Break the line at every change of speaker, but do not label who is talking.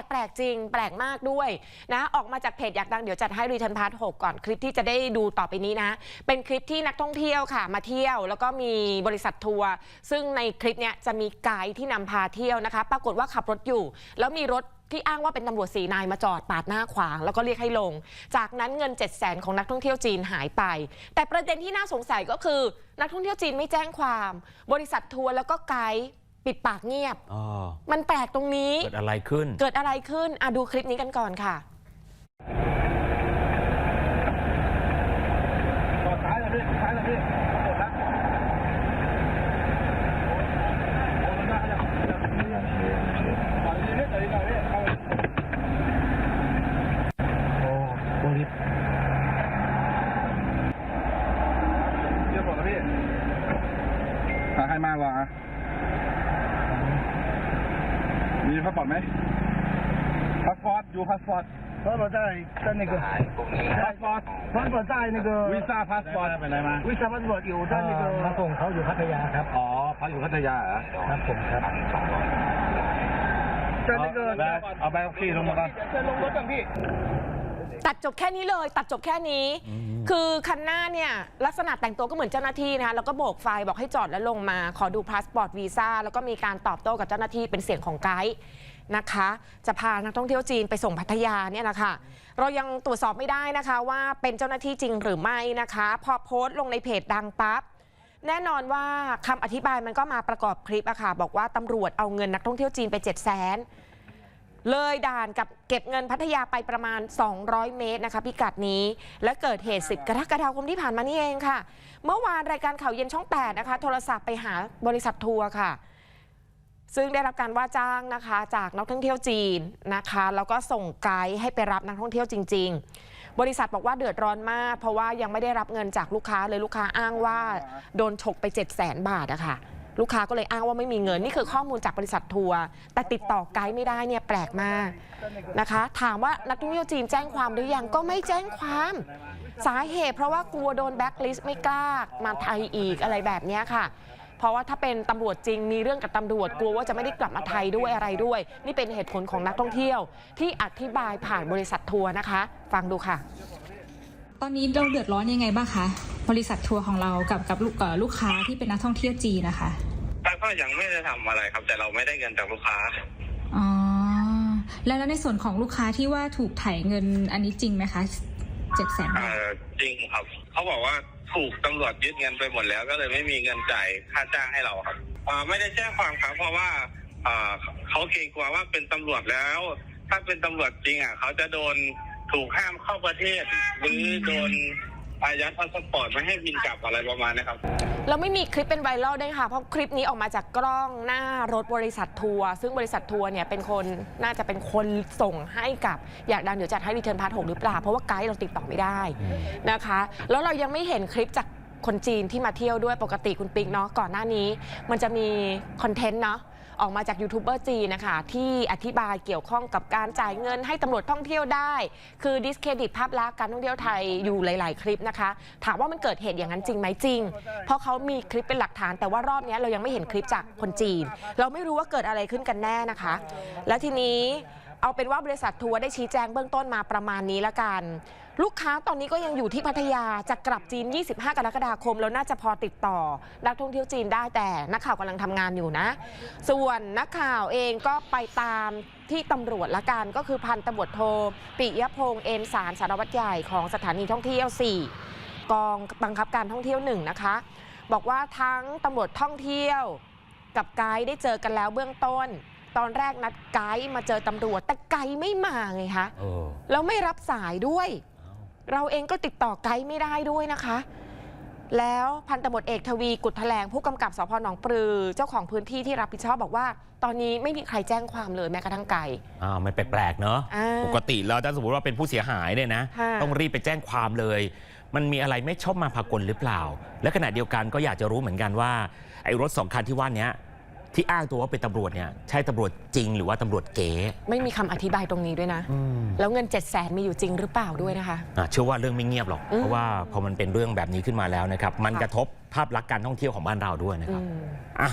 กแปลกจริง แปลกมากด้วยนะออกมาจากเพจอยากดังเดี๋ยวจัดให้รีทันพาร์ท6ก่อนคลิปที่จะได้ดูต่อไปนี้นะ เป็นคลิปที่นักท่องเที่ยวค่ะ มาเที่ยว แล้วก็มีบริษัททัวร์ซึ่งในคลิปเนี้ยจะมีไกด์ที่นำพาเที่ยวนะคะ ปรากฏว่าขับรถอยู่ แล้วมีรถที่อ้างว่าเป็นตำรวจสีนายมาจอดปาดหน้าขวาง แล้วก็เรียกให้ลง จากนั้นเงิน 7 0 0 0 0 0ของนักท่องเที่ยวจีนหายไป แต่ประเด็นที่น่าสงสัยก็คือ นักท่องเที่ยวจีนไม่แจ้งความ บริษัททัวร์แล้วก็ไกด์ ปิดปากเงียบ
อ๋อ
มันแปลกตรงนี้
เกิดอะไรขึ้น
เกิดอะไรขึ้นอะดูคลิปนี้กันก่อนค่ะ
จอดซ้ายเลยพี่ซ้ายเลยพี่หมดละโอ้ยหน้าขยับขยับขยับจอดดีๆพี่จอดดีๆพี่เข้าไปโอ้พวกนี้เรียบหมดแล้วพี่หาให้มากกว่าอะ มีพาสปอร์ตไหมพาสปอร์ตอยู่พาสปอร์ต
พราะเราได้在那个
พาสปอร์ต
พราะเราได้那个
วีซ่าพาสปอร์ตเป็นไรมา
วีซ่าพาสปอร์ตอยู่在那个
มาส่งเขาอยู่พัทยาครับ
อ๋อพักอยู่พัทยาเหรอ
ครับผมครับ
在那个
เอาใบขับขี่ลงมาก่อน
เชิญลงรถก่อนพี่
ตัดจบแค่นี้เลย ตัดจบแค่นี้ คือคันหน้าเนี่ยลักษณะแต่งตัวก็เหมือนเจ้าหน้าที่นะคะแล้วก็โบกไฟบอกให้จอดแล้วลงมา ขอดูพาสปอร์ตวีซ่าแล้วก็มีการตอบโต้กับเจ้าหน้าที่เป็นเสียงของไกด์นะคะ จะพานักท่องเที่ยวจีนไปส่งพัทยาเนี่ยนะคะเรายังตรวจสอบไม่ได้นะคะว่าเป็นเจ้าหน้าที่จริงหรือไม่นะคะ พอโพสต์ลงในเพจดังปั๊บแน่นอนว่าคำอธิบายมันก็มาประกอบคลิปอะค่ะบอกว่าตำรวจเอาเงินนักท่องเที่ยวจีนไป7 0 0 0 0 0 เลยด่านกับเก็บเงินพัทยาไปประมาณ 200 เมตรนะคะพิกัดนี้ และเกิดเหตุ 10 กรกฎาคมที่ผ่านมานี่เองค่ะ เมื่อวานรายการข่าวเย็นช่อง 8 นะคะ โทรศัพท์ไปหาบริษัททัวร์ค่ะ ซึ่งได้รับการว่าจ้างนะคะ จากนักท่องเที่ยวจีนนะคะ แล้วก็ส่งไกด์ให้ไปรับนักท่องเที่ยวจริง ๆ บริษัทบอกว่าเดือดร้อนมาก เพราะว่ายังไม่ได้รับเงินจากลูกค้าเลยลูกค้าอ้างว่า โดนฉกไป 7 0 0 0 0 0 บาทอะค่ะ ลูกค้าก็เลยอ้างว่าไม่มีเงิน นี่คือข้อมูลจากบริษัททัวร์แต่ติดต่อไกด์ไม่ได้เนี่ยแปลกมากนะคะ ถามว่านักท่องเที่ยวจีนแจ้งความหรือยังก็ไม่แจ้งความสาเหตุ เพราะว่ากลัวโดนแบ็คลิสต์ไม่กล้ามาไทยอีกอะไรแบบนี้ค่ะ เพราะว่าถ้าเป็นตำรวจจริงมีเรื่องกับตำรวจกลัวว่าจะไม่ได้กลับมาไทยด้วยอะไรด้วย นี่เป็นเหตุผลของนักท่องเที่ยว ที่อธิบายผ่านบริษัททัวร์นะคะ ฟังดูค่ะ
ตอนนี้เราเดือดร้อนยังไงบ้างคะบริษัททัวร์ของเรากับกับลูกเอ่อลูกค้าที่เป็นนักท่องเที่ยวจีนนะคะ
แต่ก็ยังไม่ได้ทำอะไรครับ แต่เราไม่ได้เงินจากลูกค้า
อ๋อแล้วแล้วในส่วนของลูกค้าที่ว่าถูกไถ่ายเงินอันนี้จริงไหมคะเจ็ดแสน
เอ่อจริงครับ เขาบอกว่าถูกตำรวจยึดเงินไปหมดแล้ว ก็เลยไม่มีเงินจ่ายค่าจ้างให้เราครับอ่าไม่ได้แจ้งความครับเพราะว่าอ่าเขาเกรงกลัวว่าเป็นตำรวจแล้ว ถ้าเป็นตำรวจจริงอะเขาจะโดน ถูกห้ามเข้าประเทศ หรือโดนอายัดพาสปอร์ตไม่ให้บินกลับอะไรประมาณนี้ครับ
แล้วไม่มีคลิปเป็นไวรัลด้วยค่ะ เพราะคลิปนี้ออกมาจากกล้องหน้ารถบริษัททัวร์ซึ่งบริษัททัวร์เนี่ยเป็นคนน่าจะเป็นคนส่งให้กับอยากดังเดี๋ยวจัดให้รีเทิร์นพาร์ทหหรือเปล่า เพราะว่าไกด์เราติดต่อไม่ได้นะคะ แล้วเรายังไม่เห็นคลิปจากคนจีนที่มาเที่ยวด้วยปกติคุณปิ๊กเนาะก่อนหน้านี้ มันจะมีคอนเทนต์เนาะ ออกมาจากยูทูบเบอร์จีนนะคะที่อธิบายเกี่ยวข้องกับการจ่ายเงินให้ตำรวจท่องเที่ยวได้ คือดิสเครดิตภาพลักษณ์การท่องเที่ยวไทยอยู่หลาย ๆ คลิปนะคะ ถามว่ามันเกิดเหตุอย่างนั้นจริงไหมจริง เพราะเขามีคลิปเป็นหลักฐาน แต่ว่ารอบนี้เรายังไม่เห็นคลิปจากคนจีน เราไม่รู้ว่าเกิดอะไรขึ้นกันแน่นะคะ แล้วทีนี้ เอาเป็นว่าบริษัททัวร์ได้ชี้แจงเบื้องต้นมาประมาณนี้ละกัน ลูกค้าตอนนี้ก็ยังอยู่ที่พัทยาจะกลับจีน 25 กรกฎาคม แล้วน่าจะพอติดต่อ นักท่องเที่ยวจีนได้แต่นักข่าวกำลังทำงานอยู่นะ ส่วนนักข่าวเองก็ไปตามที่ตำรวจละกัน ก็คือพันตำรวจโทปิยพงษ์เอมสารสารวัตรใหญ่ของสถานีท่องเที่ยว 4 กองบังคับการท่องเที่ยวหนึ่งนะคะบอกว่าทั้งตำรวจท่องเที่ยวกับไกด์ได้เจอกันแล้วเบื้องต้น ตอนแรกนัดไกด์มาเจอตำรวจ แต่ไกด์ไม่มาไงคะ
เออ
แล้วไม่รับสายด้วย เราเองก็ติดต่อไกด์ไม่ได้ด้วยนะคะ แล้วพันตำรวจเอกทวีกุฎแถลงผู้กำกับสพหนองปลือ เจ้าของพื้นที่ที่รับผิดชอบบอกว่า ตอนนี้ไม่มีใครแจ้งความเลยแม้กระทั่งไก่
อ่ามันแปลกๆเนอะ
อ่า
ปกติแล้วถ้าสมมติว่าเป็นผู้เสียหายเนี่ยนะ
ค่ะ
ต้องรีบไปแจ้งความเลยมันมีอะไรไม่ชอบมาพากลหรือเปล่า และขณะเดียวกันก็อยากจะรู้เหมือนกันว่าไอ้รถสองคันที่ว่าเนี้ย ที่อ้างตัวว่าเป็นตำรวจเนี่ยใช่ตำรวจจริงหรือว่าตำรวจเก๋
ไม่มีคำอธิบายตรงนี้ด้วยนะ
อืม
แล้วเงิน7 0 0 0 0 0มีอยู่จริงหรือเปล่าด้วยนะคะ
อะเชื่อว่าเรื่องไม่เงียบหรอก
อืม
เพราะว่าพอมันเป็นเรื่องแบบนี้ขึ้นมาแล้วนะครับ มัน
ค่ะ
กระทบภาพลักษณ์การท่องเที่ยวของบ้านเราด้วยนะครับ
อืม
อะ